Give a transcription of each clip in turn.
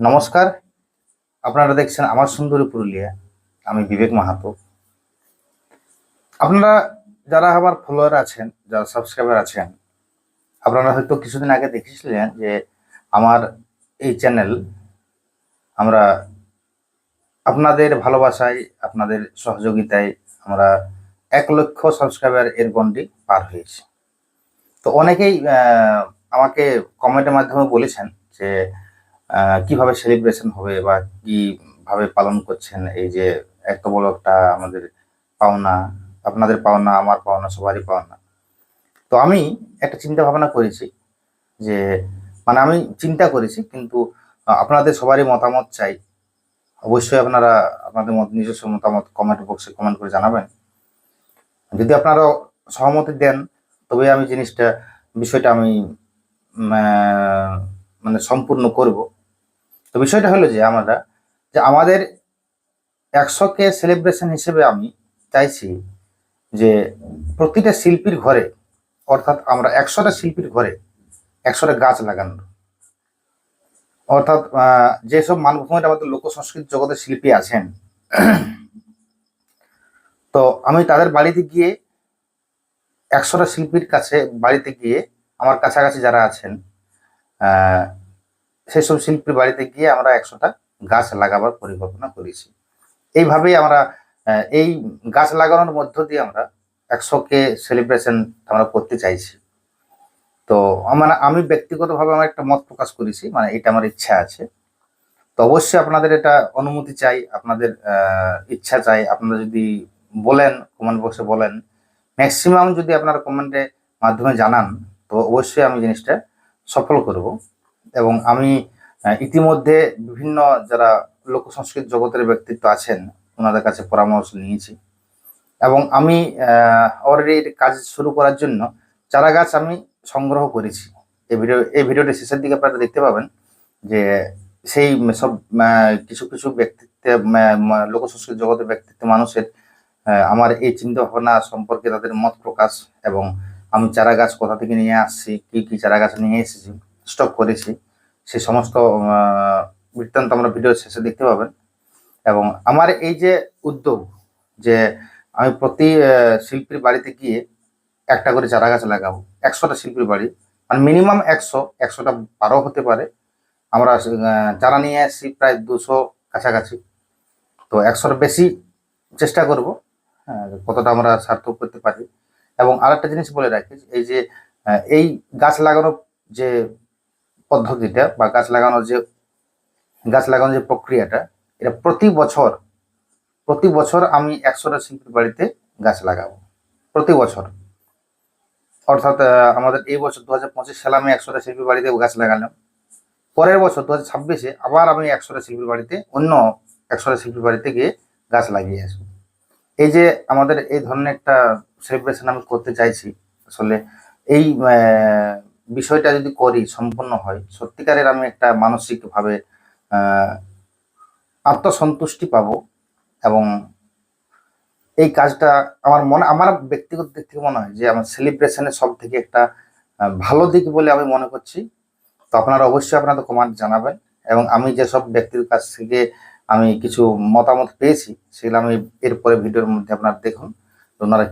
নমস্কার। আপনারা দেখছেন আমার সুন্দরী পুরুলিয়া। আমি বিবেক মাহাতো। আপনারা যারা আমার ফলোয়ার আছেন, যারা সাবস্ক্রাইবার আছেন, আপনারা হয়তো কিছুদিন আগে দেখেছিলেন যে আমার এই চ্যানেল আমরা আপনাদের ভালোবাসায়, আপনাদের সহযোগিতায় আমরা এক লক্ষ সাবস্ক্রাইবার এর গন্ডি পার হয়েছে। তো অনেকেই আমাকে কমেন্টের মাধ্যমে বলেছেন যে কীভাবে সেলিব্রেশন হবে বা কীভাবে পালন করছেন? এই যে এত বড় একটা আমাদের পাওনা, আপনাদের পাওনা, আমার পাওনা, সবারই পাওনা। তো আমি একটা চিন্তা ভাবনা করেছি যে মানে আমি চিন্তা করেছি, কিন্তু আপনাদের সবারই মতামত চাই। অবশ্যই আপনারা আপনাদের মত, নিজস্ব মতামত কমেন্ট বক্সে কমেন্ট করে জানাবেন। যদি আপনারা সহমতি দেন, তবে আমি জিনিসটা, বিষয়টা আমি মানে সম্পূর্ণ করব। তো বিষয়টা হলো যে আমরা, যে আমাদের একশো কে সেলিব্রেশন হিসেবে আমি চাইছি যে প্রতিটা শিল্পীর ঘরে, অর্থাৎ আমরা একশোটা শিল্পীর ঘরে একশোটা গাছ লাগানোর অর্থাৎ যেসব মানভূমির আমাদের লোক সংস্কৃতি জগতের শিল্পী আছেন, তো আমি তাদের বাড়িতে গিয়ে একশোটা শিল্পীর কাছে, বাড়িতে গিয়ে আমার কাছাকাছি যারা আছেন সেসব শিল্পীর বাড়িতে গিয়ে আমরা একশোটা গাছ লাগাবার পরিকল্পনা করেছি। এইভাবেই আমরা এই গাছ লাগানোর মধ্য দিয়ে আমরা একশো কে সেলিব্রেশন আমরা করতে চাইছি। তো আমার, আমি ব্যক্তিগতভাবে আমার একটা মত প্রকাশ করেছি মানে এটা আমার ইচ্ছা আছে। তো অবশ্যই আপনাদের এটা অনুমতি চাই, আপনাদের ইচ্ছা চাই। আপনারা যদি বলেন কমেন্ট বক্সে বলেন ম্যাক্সিমাম যদি আপনারা কমেন্টে মাধ্যমে জানান, তো অবশ্যই আমি জিনিসটা সফল করব। এবং আমি ইতিমধ্যে বিভিন্ন যারা লোক সংস্কৃতি জগতের ব্যক্তিত্ব আছেন, ওনাদের কাছে পরামর্শ নিয়েছি। এবং আমি অলরেডি কাজ শুরু করার জন্য চারা গাছ আমি সংগ্রহ করেছি। এই ভিডিও এই ভিডিওটি শেষের দিকে আপনারা দেখতে পাবেন যে সেই সব কিছু কিছু ব্যক্তিত্ব লোক সংস্কৃতি জগতের ব্যক্তিত্ব মানুষের আমার এই চিন্তা ভাবনা সম্পর্কে তাদের মত প্রকাশ এবং আমি চারা গাছ কোথা থেকে নিয়ে আসছি, কি কি চারা গাছ নিয়ে এসেছি স্টক করেছি। সেই সমস্ত বৃত্তান্ত আমরা ভিডিও শেষে দেখতে পাবেন। এবং আমার এই যে উদ্যোগ যে আমি প্রতি শিল্পীর বাড়িতে গিয়ে একটা করে চারা গাছ লাগাবো একশোটা শিল্পীর বাড়ি মানে মিনিমাম একশো একশোটা বারো হতে পারে। আমরা চারা নিয়ে আসছি প্রায় দুশো কাছাকাছি। তো একশোর বেশি চেষ্টা করব হ্যাঁ, কতটা আমরা সার্থক করতে পারি। এবং আরেকটা জিনিস বলে রাখি এই যে এই গাছ লাগানোর যে পদ্ধতিটা বা গাছ লাগানোর যে, গাছ লাগানোর যে প্রক্রিয়াটা, এটা প্রতি বছর প্রতি বছর আমি একশোটা শিল্পীর বাড়িতে গাছ লাগাবো। প্রতি বছর। অর্থাৎ আমাদের এই বছর দু হাজার পঁচিশ সালে আমি একশোটা শিল্পীর বাড়িতে গাছ লাগালাম। পরের বছর দু হাজার ছাব্বিশে আবার আমি একশোটা শিল্পীর বাড়িতে, অন্য একশোটা শিল্পীর বাড়িতে গিয়ে গাছ লাগিয়ে আসব। এই যে আমাদের এই ধরনের একটা সেলিব্রেশন আমি করতে চাইছি, আসলে এই বিষয়টা যদি করি, সম্পূর্ণ হয়, সত্যিকারের আমি একটা মানসিকভাবে আত্মসন্তুষ্টি পাব এবং এই কাজটা আমার মনে, আমার ব্যক্তিগত দিক থেকে মনে হয় যে আমার সেলিব্রেশনের সব থেকে একটা ভালো দিক বলে আমি মনে করছি। তো আপনারা অবশ্যই আপনাদের কমেন্ট জানাবেন এবং আমি যেসব ব্যক্তির কাছ থেকে আমি কিছু মতামত পেয়েছি, সেগুলো আমি এরপরে ভিডিওর মধ্যে আপনারা দেখুন। ওনারা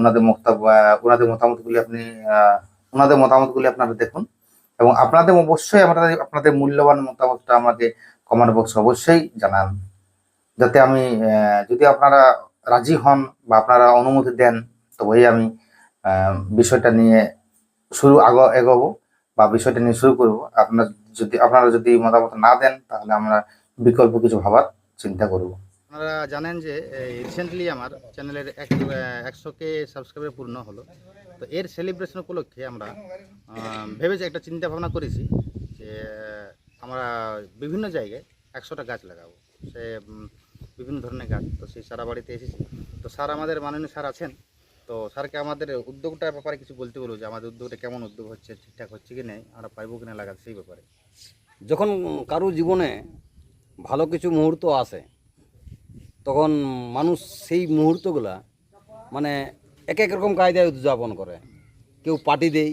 ওনাদের মতামত ওনাদের মতামতগুলি আপনি ওনাদের মতামতগুলি আপনারা দেখুন। এবং আপনাদের অবশ্যই আপনাদের আপনাদের মূল্যবান মতামতটা আমাকে কমেন্ট বক্সে অবশ্যই জানান। যাতে আমি যদি আপনারা রাজি হন বা আপনারা অনুমতি দেন, তবেই আমি বিষয়টা নিয়ে শুরু আগ, এগোবো বা বিষয়টা নিয়ে শুরু করব। আপনার যদি, আপনারা যদি মতামত না দেন, তাহলে আমরা বিকল্প কিছু ভাবার চিন্তা করব। আপনারা জানেন যে রিসেন্টলি আমার চ্যানেলের এক একশো কে সাবস্ক্রাইবার পূর্ণ হলো। তো এর সেলিব্রেশন উপলক্ষে আমরা ভেবেছি একটা চিন্তা ভাবনা করেছি যে আমরা বিভিন্ন জায়গায় একশোটা গাছ লাগাবো। সে বিভিন্ন ধরনের গাছ। তো সেই সারা বাড়িতে এসেছি। তো স্যার আমাদের মাননীয় স্যার আছেন। তো স্যারকে আমাদের উদ্যোগটার ব্যাপারে কিছু বলতে বলব যে, আমাদের উদ্যোগটা কেমন উদ্যোগ হচ্ছে, ঠিকঠাক হচ্ছে কি নেই, আমরা পাইবো কিনা লাগাতে সেই ব্যাপারে। যখন কারও জীবনে ভালো কিছু মুহূর্ত আসে, তখন মানুষ সেই মুহূর্তগুলা মানে এক এক রকম কায়দায় উদযাপন করে। কেউ পার্টি দেয়,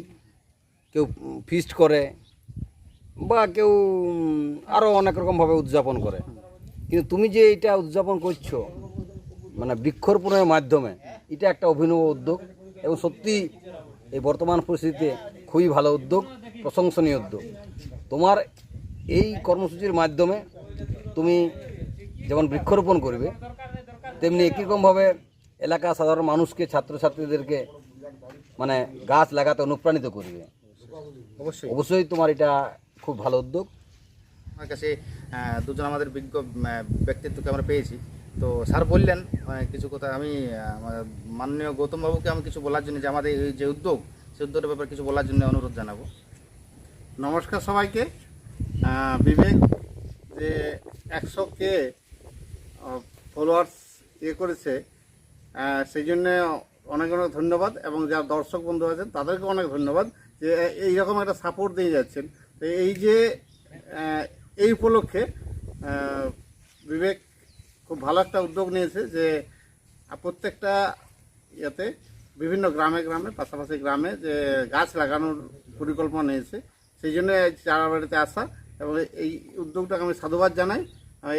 কেউ ফিস্ট করে বা কেউ আরও অনেক রকমভাবে উদযাপন করে। কিন্তু তুমি যে এটা উদযাপন করছ মানে বৃক্ষরোপণের মাধ্যমে, এটা একটা অভিনব উদ্যোগ এবং সত্যি এই বর্তমান পরিস্থিতিতে খুবই ভালো উদ্যোগ, প্রশংসনীয় উদ্যোগ। তোমার এই কর্মসূচির মাধ্যমে তুমি যেমন বৃক্ষরোপণ করবে, তেমনি একই রকমভাবে এলাকা সাধারণ মানুষকে ছাত্রছাত্রীদেরকে মানে গাছ লাগাতে অনুপ্রাণিত করবে। অবশ্যই। অবশ্যই তোমার এটা খুব ভালো উদ্যোগ। আমার কাছে দুজন আমাদের বিজ্ঞ ব্যক্তিত্বকে আমরা পেয়েছি। তো স্যার বললেন কিছু কথা আমি মাননীয় গৌতম বাবুকে আমি কিছু বলার জন্য যে আমাদের এই যে উদ্যোগ সেই উদ্যোগের ব্যাপারে কিছু বলার জন্য অনুরোধ জানাব। নমস্কার সবাইকে। বিবেক যে একশো কে ফলোয়ার্স ইয়ে করেছে সেই জন্য অনেক অনেক ধন্যবাদ এবং যারা দর্শক বন্ধু আছেন তাদেরকে অনেক ধন্যবাদ যে এইরকম একটা সাপোর্ট দিয়ে যাচ্ছেন। তো এই যে এই উপলক্ষে বিবেক খুব ভালো একটা উদ্যোগ নিয়েছে যে প্রত্যেকটা ইয়াতে বিভিন্ন গ্রামে গ্রামে, পাশাপাশি গ্রামে যে গাছ লাগানোর পরিকল্পনা নিয়েছে। সেই জন্য চারা বাড়িতে আসা এবং এই উদ্যোগটাকে আমি সাধুবাদ জানাই।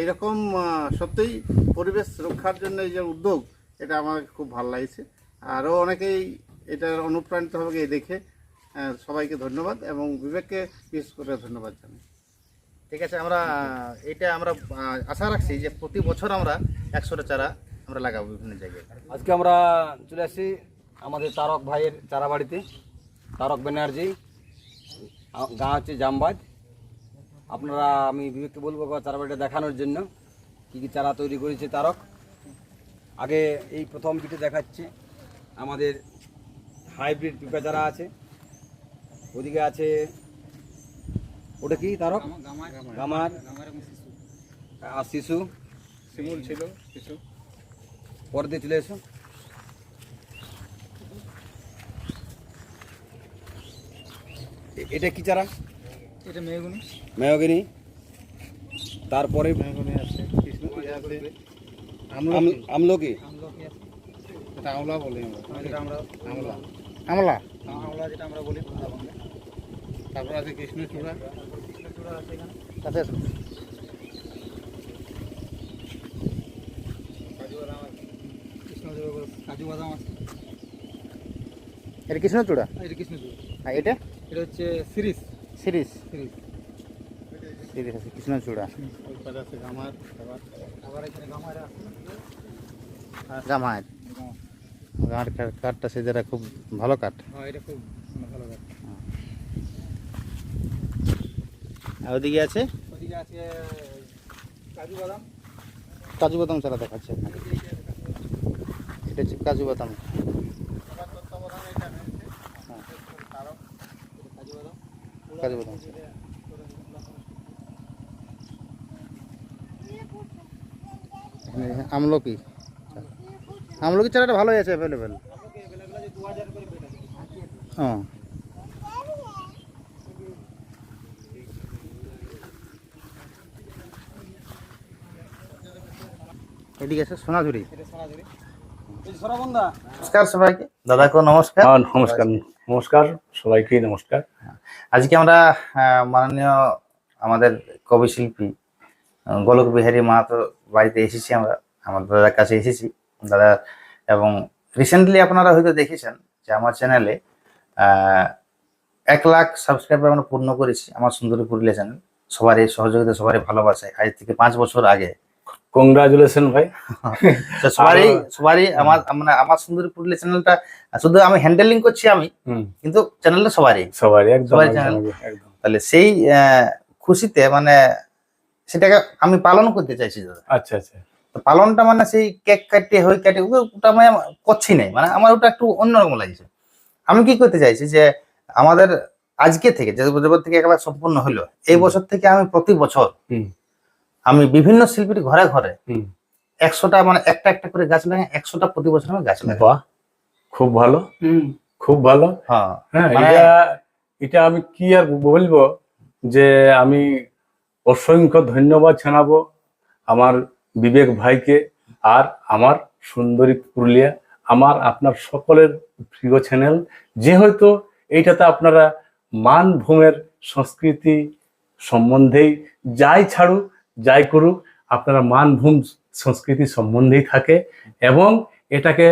এরকম সত্যিই পরিবেশ রক্ষার জন্য এই যে উদ্যোগ এটা আমার খুব ভালো লাগছে। আরও অনেকেই এটার অনুপ্রাণিত হবে এই দেখে। সবাইকে ধন্যবাদ এবং বিবেককে বিশেষ করে ধন্যবাদ জানাই। ঠিক আছে আমরা এটা আমরা আশা রাখছি যে প্রতি বছর আমরা একশোটা চারা আমরা লাগাবো বিভিন্ন জায়গায়। আজকে আমরা চলে আসছি আমাদের তারক ভাইয়ের চারা বাড়িতে তারক ব্যানার্জি গাঁ হচ্ছে জামবাজ আপনারা আমি বিবেককে বলব বা চারা বাড়িটা দেখানোর জন্য কী কী চারা তৈরি করেছে তারক। আগে এই প্রথম পিঠে দেখাচ্ছে আমাদের হাইব্রিড পিপা যারা আছে ওদিকে আছে ওটা কি তারক? গামার। আর শিশু। শিমুল ছিল শিশু। পরে দিয়ে চলে এসো। এটা কি চারা? এটা মেহগুনি। মেয়গিনি তারপরে মেহগুনি আছে কৃষ্ণ আছে আমলকি। এটা আমলা বলি আমরা। আমরা আমলা। আমলা? আমলা যেটা আমরা বলি তারপর আছে কৃষ্ণচূড়া। কৃষ্ণচূড়া কাজু বাদাম আছে। এটা কৃষ্ণচূড়া? এটা কৃষ্ণচূড়া। আর এটা? এটা হচ্ছে সিরিজ সিরিজ সিরিজ সিরিজ আছে কৃষ্ণচূড়া। আছে আবার আবার এখানে গামার আছে। গামার গামার কাঠটা সেটা খুব ভালো কাঠ। হ্যাঁ আর ওদিকে আছে? কাজু বাদাম। চারা দেখাচ্ছে এখানে। এটা হচ্ছে কাজু বাদাম। হ্যাঁ। কাজু বাদাম কাজু বাদাম এখানে আমলকি। আমলকি চারাটা ভালোই আছে অ্যাভেলেবেল ও। এদিকে আছে সোনাঝুরি। নমস্কার সবাইকে। দাদাকে নমস্কার। হ্যাঁ নমস্কার নমস্কার সবাইকে নমস্কার। আজকে আমরা মাননীয় আমাদের কবি শিল্পী গোলক বিহারী মাহাতো বাড়িতে এসেছি আমরা আমার দাদার কাছে এসেছি। দাদা এবং রিসেন্টলি আপনারা হয়তো দেখেছেন যে আমার চ্যানেলে এক লাখ সাবস্ক্রাইবার আমরা পূর্ণ করেছি আমার সুন্দরী পুরুলিয়া চ্যানেল সবারই সহযোগিতা সবারই ভালোবাসায় আজ থেকে পাঁচ বছর আগে। কংগ্রাচুলেশন ভাই। সবারই সবারই আমার মানে আমার সুন্দরী পুরুলিয়া চ্যানেলটা শুধু আমি হ্যান্ডেলিং করছি আমি কিন্তু চ্যানেলটা সবারই। সবারই। একদম তাহলে সেই খুশিতে মানে সেটাকে আমি পালন করতে চাইছি দাদা। আচ্ছা আচ্ছা। তো পালনটা মানে সেই কেক কাটে হই কাটে ওটা আমি করছি নাই। মানে আমার ওটা একটু অন্যরকম লাগছে। আমি কি করতে চাইছি যে আমাদের আজকে থেকে যে বছর থেকে একবার সম্পূর্ণ হলো এই বছর থেকে আমি প্রতি বছর হুম। আমি বিভিন্ন শিল্পীর ঘরে ঘরে হুম। একশোটা মানে একটা একটা করে গাছ লাগাই একশোটা প্রতি বছর আমি গাছ লাগাই। খুব ভালো। খুব ভালো। হ্যাঁ হ্যাঁ মানে- এটা এটা আমি কি আর বলব যে আমি অসংখ্য ধন্যবাদ জানাব আমার বিবেক ভাইকে আর আমার সুন্দরী পুরুলিয়া, আমার আপনার সকলের প্রিয় চ্যানেল। যেহেতু এইটাতে আপনারা মানভূমের সংস্কৃতি সম্বন্ধেই যাই ছাড়ুক, যাই করুক, আপনারা মানভূম সংস্কৃতি সম্বন্ধেই থাকে এবং এটাকে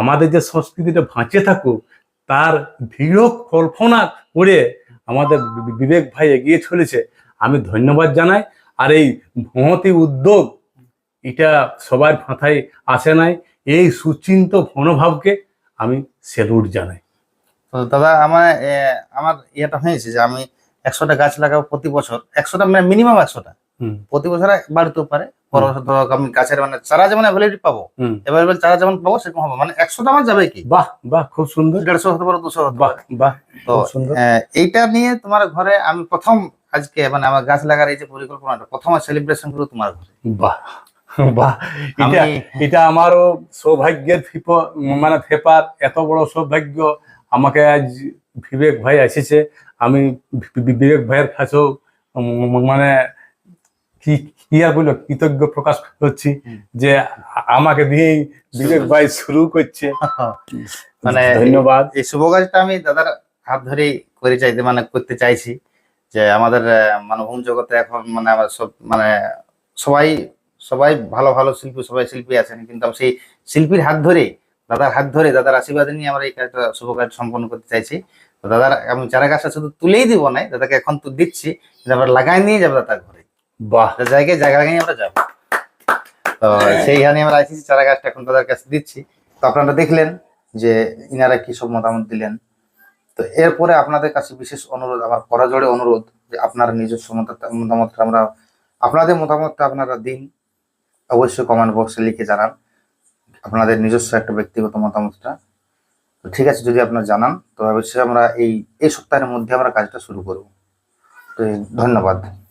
আমাদের যে সংস্কৃতিটা বাঁচে থাকুক, তার দৃঢ় কল্পনা করে আমাদের বিবেক ভাই এগিয়ে চলেছে। আমি ধন্যবাদ জানাই। আর এই মহতি উদ্যোগ এটা সবার মাথায় আসে নাই। এই সুচিন্ত মনোভাবকে আমি সেলুট জানাই। তো দাদা আমার আমার ইয়েটা হয়েছে যে আমি একশোটা গাছ লাগাবো প্রতি বছর। একশোটা মানে মিনিমাম একশোটা। প্রতি বছর বাড়তেও পারে। পরের বছর ধরো আমি গাছের মানে চারা যেমন অ্যাভেলেবল পাবো চারা যেমন পাবো সেরকম হবে। মানে একশোটা আমার যাবে কি? বাহ বাহ খুব সুন্দর। দেড়শো হতে পারে দুশো বাহ বাহ তো সুন্দর। এইটা নিয়ে তোমার ঘরে আমি প্রথম আজকে মানে আমার গাছ লাগার এই যে পরিকল্পনাটা প্রথম সেলিব্রেশন করব তোমার ঘরে। বাহ বাহ। এটা এটা আমারও সৌভাগ্যের মানে ফেপার এত বড় সৌভাগ্য আমাকে আজ বিবেক ভাই এসেছে। আমি বিবেক ভাইয়ের কাছেও মানে কি কি আর বলল কৃতজ্ঞ প্রকাশ করছি যে আমাকে দিয়েই বিবেক ভাই শুরু করছে। মানে ধন্যবাদ। এই শুভ কাজটা আমি দাদার হাত ধরেই করে চাইতে মানে করতে চাইছি। যে আমাদের মানে মানভূম জগতে এখন মানে আমার সব মানে সবাই সবাই ভালো ভালো শিল্পী সবাই শিল্পী আছেন। কিন্তু আমি সেই শিল্পীর হাত ধরে দাদার হাত ধরে দাদার আশীর্বাদ নিয়ে আমরা এই কাজটা শুভ কাজ সম্পন্ন করতে চাইছি। দাদার আমি চারা গাছটা শুধু তুলেই দিব না দাদাকে এখন তো দিচ্ছি কিন্তু আবার লাগাই নিয়ে যাব দাদার ঘরে। বাহ। জায়গায় জায়গা লাগিয়ে আমরা যাব। তো সেইখানে আমরা আইসিসি চারা গাছটা এখন তাদের কাছে দিচ্ছি। তো আপনারা দেখলেন যে ইনারা কি সব মতামত দিলেন? তো এরপরে আপনাদের কাছে বিশেষ অনুরোধ, আমার করা অনুরোধ যে আপনার নিজস্ব মত- মতামতটা আমরা, আপনাদের মতামতটা আপনারা দিন। অবশ্যই কমেন্ট বক্সে লিখে জানান আপনাদের নিজস্ব একটা ব্যক্তিগত মতামতটা। তো ঠিক আছে, যদি আপনারা জানান, তো অবশ্যই আমরা এই এই সপ্তাহের মধ্যে আমরা কাজটা শুরু করব। তো ধন্যবাদ।